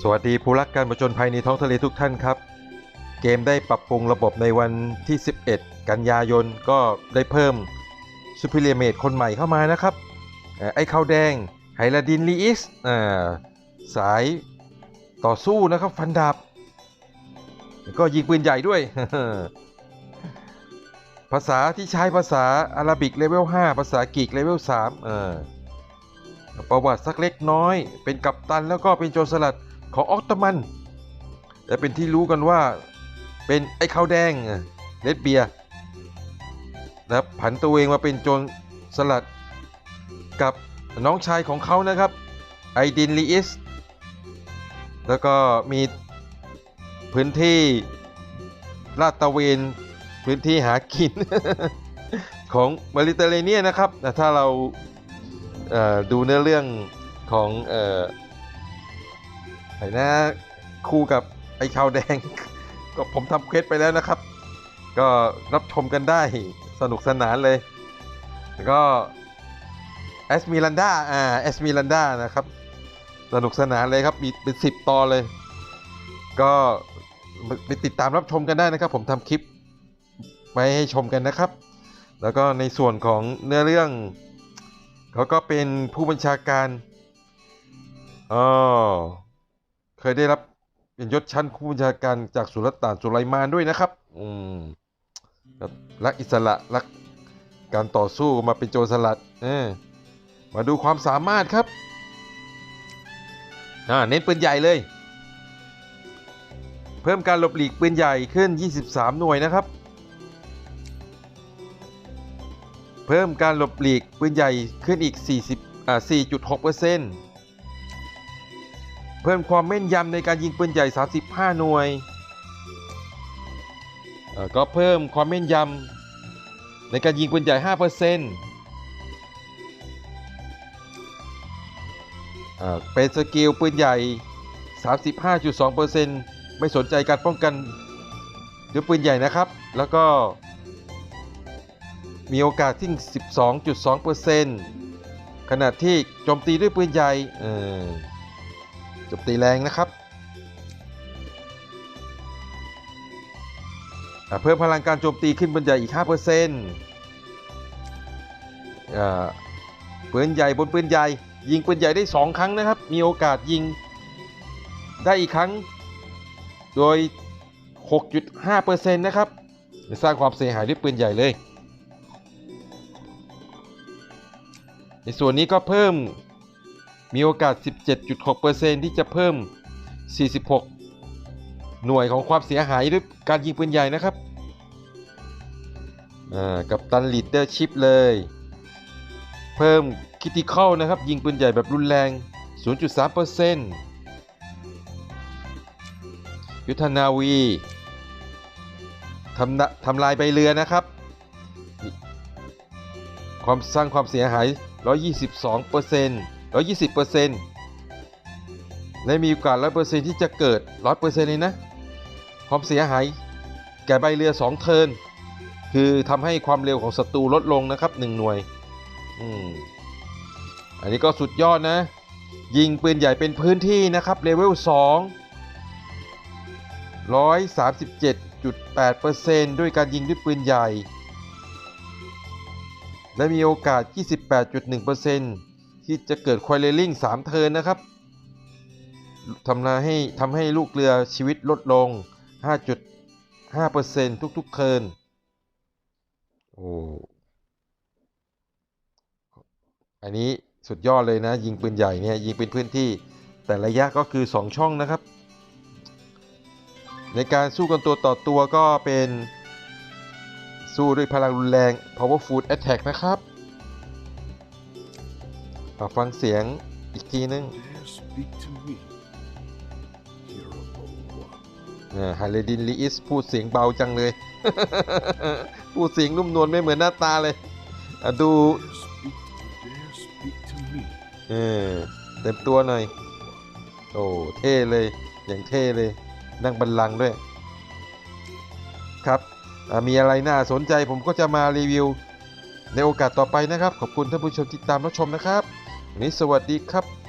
สวัสดีผู้รักการผจญภัยในท้องทะเลทุกท่านครับ เกมได้ปรับปรุงระบบในวันที่ 11 กันยายนก็ได้เพิ่มซูเปอร์เลียเมดคนใหม่เข้ามานะครับอไอ้ข้าวแดงไฮลาดินลีอิสอสายต่อสู้นะครับ ฟันดาบก็ยิงปืนใหญ่ด้วย ภาษาที่ใช้ภาษาอาหรับิกเลเวล 5 ภาษากรีกเลเวล3อ่าประวัติสักเล็กน้อย เป็นกัปตันแล้วก็เป็นโจรสลัด ของออตโตมัน และเป็นที่รู้กันว่าเป็นไอ้ขาวแดงเลดเบียนะครับผันตัวเองมาเป็นโจรสลัดกับน้องชายของเขานะครับไอดินลีอิสแล้วก็มีพื้นที่ลาดตะเวนพื้นที่หากินของเมดิเตเรเนียนะครับ ถ้าเราดูเนื้อเรื่องของ ไหนนะคู่กับไอ้ขาวแดง ก็ผมทำเควสไปแล้วนะครับ ก็รับชมกันได้สนุกสนานเลยแล้วก็แอสมิลันดาอ่าแอสมิลันดานะครับ สนุกสนานเลยครับมีเป็นสิบตอนเลย ก็ไปติดตามรับชมกันได้นะครับ ผมทำคลิปไว้ให้ชมกันนะครับ แล้วก็ในส่วนของเนื้อเรื่องเขาก็เป็นผู้บัญชาการอ๋อ เคยได้รับเป็นยศชั้นผู้บัญชาการจากสุลต่านสุไลมานด้วยนะครับ อืมรักอิสระรักการต่อสู้มาเป็นโจรสลัดเออมาดูความสามารถครับอ่าเน้นปืนใหญ่เลย เพิ่มการหลบหลีกปืนใหญ่ขึ้น 23 หน่วยนะครับ เพิ่มการหลบหลีกปืนใหญ่ขึ้นอีก 40อ่า4.6%เเพิ่มความแม่นยำในการยิงปืนใหญ่ 35 หน่วย ก็เพิ่มความแม่นยำในการยิงปืนใหญ่ 5%เป็นสกิลปืนใหญ่ 35.2%ไม่สนใจการป้องกันด้วยปืนใหญ่นะครับ แล้วก็มีโอกาสที่ 12.2%ขณะที่โจมตีด้วยปืนใหญ่ จมตีแรงนะครับ เพิ่มพลังการโจมตีขึ้นปืนใหญ่อีก5%อ่าปืนใหญ่บนปืนใหญ่ ยิงปืนใหญ่ได้ 2 ครั้งนะครับ มีโอกาสยิงได้อีกครั้ง โดย 6.5%นะครับ สร้างความเสียหายด้วยปืนใหญ่เลย ในส่วนนี้ก็เพิ่ม มีโอกาส 17.6%ที่จะเพิ่ม 46 หน่วยของความเสียหายด้วยการยิงปืนใหญ่นะครับกับตันลีดเดอร์ชิพเลย เพิ่มคิติคอลนะครับ ยิงปืนใหญ่แบบรุนแรง 0.3%ยุทธนาวีทำทำลายใบเรือนะครับ ความสร้างความเสียหาย 122% 120%และมีโอกาส 100%ที่จะเกิด 100%เลยนะ ความเสียหาย แก่ใบเรือ 2 เทิน คือทำให้ความเร็วของศัตรูลดลงนะครับ 1 หน่วย อืม อันนี้ก็สุดยอดนะ ยิงปืนใหญ่เป็นพื้นที่นะครับเลเวล 2 137.8%ด้วยการยิงด้วยปืนใหญ่ และมีโอกาส 28.1% ที่จะเกิดควอเลลิง3เทินนะครับทำนาให้ทำให้ลูกเรือชีวิตลดลง 5.5%ทุกๆเทินโอ้อันนี้สุดยอดเลยนะ ยิงปืนใหญ่เนี่ยยิงเป็นพื้นที่ แต่ระยะก็คือ 2 ช่องนะครับ ในการสู้กันตัวต่อตัวก็เป็นสู้ด้วยพลังรุนแรง powerful attack นะครับ มาฟังเสียงอีกทีนึง Dare speak to me, hero one. ฮาเลดินลีอิสพูดเสียงเบาจังเลย พูดเสียงนุ่มนวลไม่เหมือนหน้าตาเลยอะดู Dare speak, dare speak to me, เออเต็มตัวหน่อย โอ้เท่เลย อย่างเท่เลย นั่งบันลังก์ด้วย ครับอ่ามีอะไรน่าสนใจผมก็จะมารีวิว ในโอกาสต่อไปนะครับ ขอบคุณท่านผู้ชมที่ตามรับชมนะครับ วันนี้สวัสดีครับ